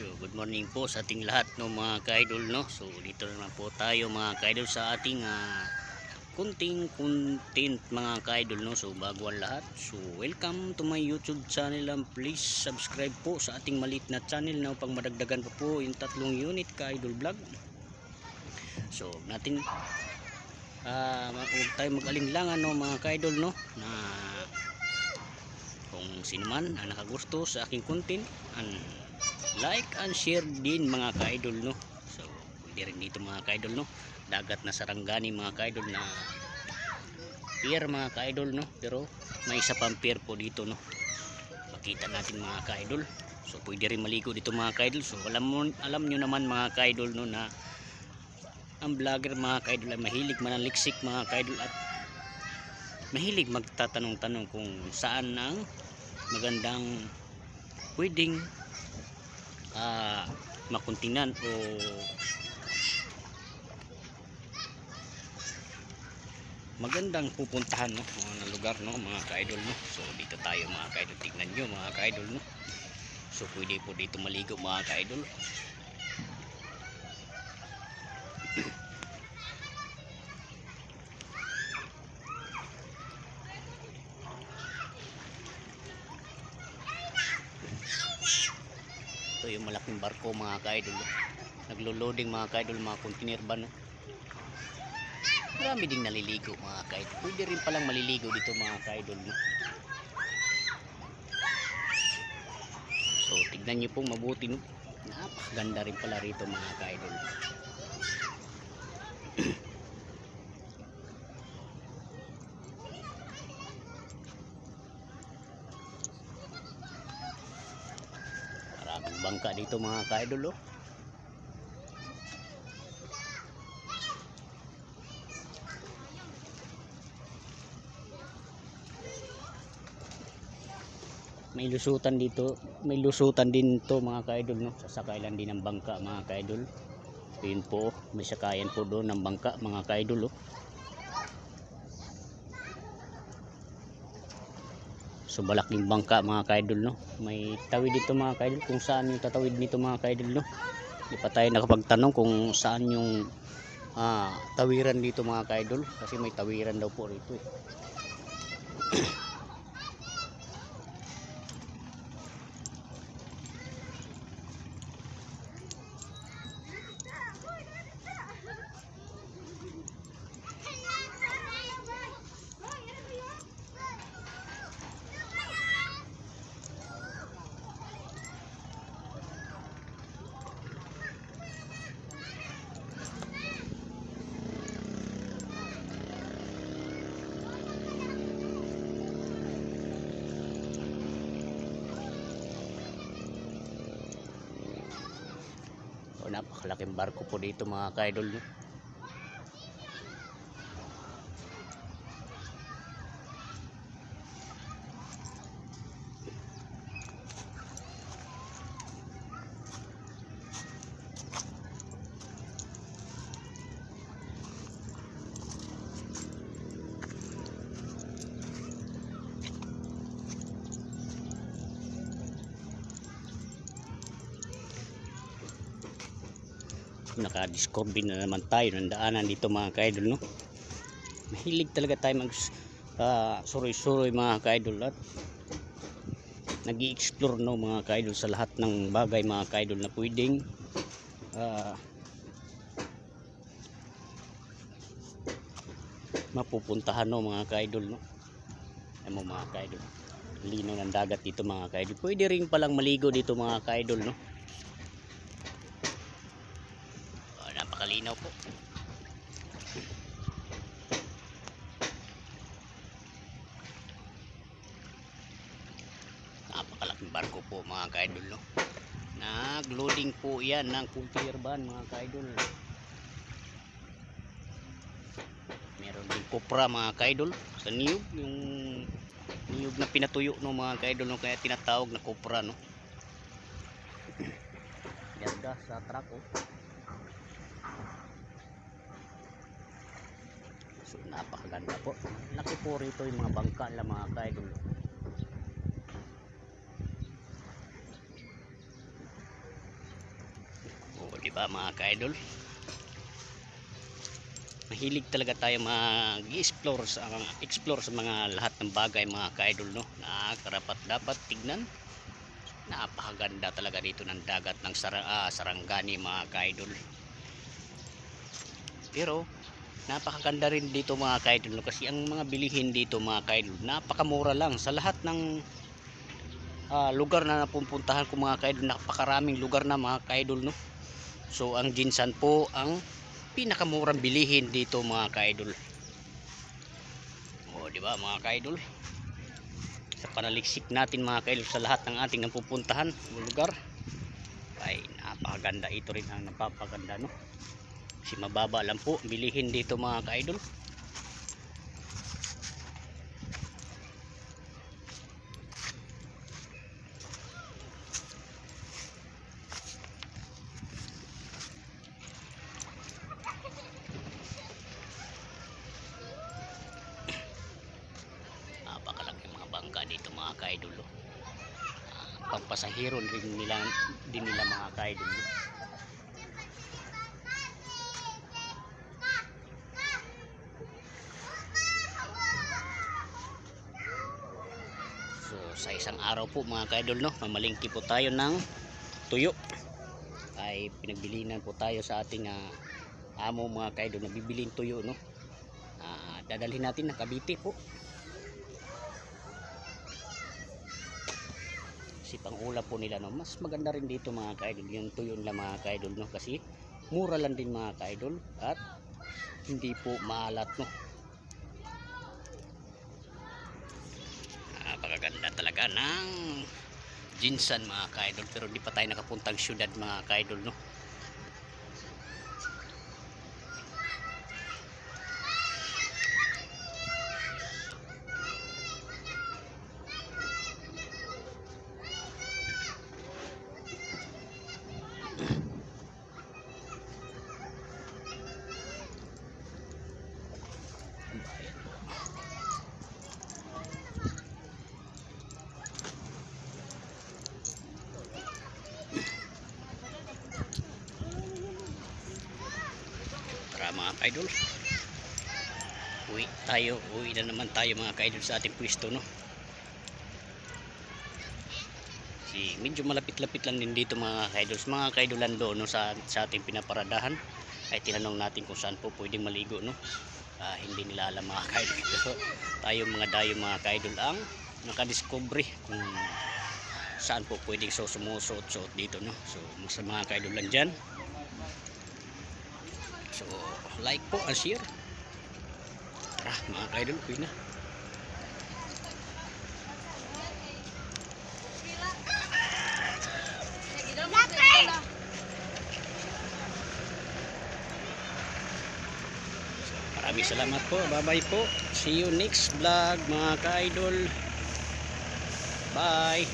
Good morning po sa ating lahat no mga ka-idol no. So dito na po tayo mga ka-idol sa ating ah, kunting content mga ka-idol no. So bago ang lahat, so welcome to my YouTube channel and please subscribe po sa ating maliit na channel na upang madagdagan pa po yung tatlong unit ka-idol vlog. So natin ah huwag tayo mag-alinlangan no mga ka-idol no na kung sino man ang nakagusto sa aking content and like and share din mga ka-idol no? So pwede rin dito mga ka-idol no? Dagat na sarangani mga ka-idol na pier mga ka-idol no? Pero may isa pang pier po dito no? Makita natin mga ka-idol. So pwede rin maligo dito mga ka-idol. So alam mo alam nyo naman mga ka-idol no na ang vlogger mga ka-idol ay mahilig manaliksik mga ka-idol at mahilig magtatanong-tanong kung saan ang magandang pwedeng ah makuntinan o magandang pupuntahan no mga lugar no mga ka-idol no. So dito tayo mga ka-idol. Tignan nyo mga ka-idol no. So pwede po dito maligo mga ka-idol ito yung malaking barko mga ka-idol. Naglo-loading mga ka-idol mga container van. Marami ding naliligo mga ka-idol. Pwede rin palang maliligo dito mga ka-idol so tignan nyo pong mabuti no? napakaganda rin pala rito mga ka-idol maraming bangka dito mga ka-idol oh. may lusutan dito may lusutan din to mga ka-idol no sasakay lang din ng bangka mga ka-idol yun po may sakayan po doon ng bangka mga ka-idol oh. So malaking bangka mga ka-idol no may tawid dito mga ka-idol kung saan yung tatawid nito mga ka-idol no di pa tayo nakapagtanong kung saan yung ah, tawiran dito mga ka-idol kasi may tawiran daw po rito eh. napakalaking barko po dito mga ka-idol nakadiscover na naman tayo ng daanan dito mga ka-idol no? Mahilig talaga tayo mag uh, suroy-suroy mga ka-idol at nag explore no mga ka-idol sa lahat ng bagay mga ka-idol na pwedeng ah, mapupuntahan no mga ka-idol no? Ay mo mga ka-idol lino ng dagat dito mga ka-idol. Pwede rin palang maligo dito mga ka-idol no Napakalinaw po. Napakalaking barko po mga ka-idol no. Nag-loading po yan ng conveyor van mga ka-idol. Meron din kopra mga ka-idol sa niyog yung niyog na pinatuyo no mga ka-idol no kaya tinatawag na kopra no. Ganda sa truck oh. So napakaganda po. Laki po yung mga bangka nila mga kaidol. di ba mga ka-idol? Mahilig talaga tayo mag-explore sa explore sa mga lahat ng bagay mga ka-idol no. Na karapat dapat tignan. Napakaganda talaga dito ng dagat ng Sara, ah, Sarangani mga ka-idol. Pero napakaganda rin dito mga ka-idol kasi ang mga bilihin dito mga ka-idol napakamura lang sa lahat ng ah, lugar na napupuntahan ko mga ka-idol napakaraming lugar na mga ka-idol no. So ang ginsan po ang pinakamurang bilihin dito mga ka-idol. O di ba mga ka-idol? Sa panaliksik natin mga ka-idol sa lahat ng ating napupuntahan lugar ay napakaganda ito rin ang napapaganda no. Kasi mababa lang po bilihin dito mga ka-idol. mga kaidol oh. Ah, pampasahero rin nila din nila mga kaidol sa isang araw po mga kaidol no? Mamalingki po tayo ng tuyo. Ay pinagbilinan po tayo sa ating ah, amo mga kaidol na bibiling tuyo no? Ah, dadalhin natin ng Cavite po. Si pangula po nila no? Mas maganda rin dito mga kaidol yung tuyo nila mga kaidol no? Kasi mura lang din mga kaidol at hindi po maalat no talaga ng Jinsan mga kaidol. Pero di pa tayo nakapuntang syudad mga kaidol no Kaidol. Uwi tayo, uwi na naman tayo mga kaidol sa ating pwesto no. Si medyo malapit-lapit lang din dito mga kaidols. Mga kaidolan doon no, sa, sa ating pinaparadahan ay tinanong natin kung saan po pwedeng maligo no. Ah, hindi nila alam mga kaidol. Pero tayo mga dayo mga kaidol ang nakadiscovery kung saan po pwedeng so sumusuot-suot dito no. So sa mga kaidol lang dyan. So, like po and share. Tara, mga kaidol, uwi na. Maraming salamat po. Bye-bye po. See you next vlog, mga kaidol. Bye.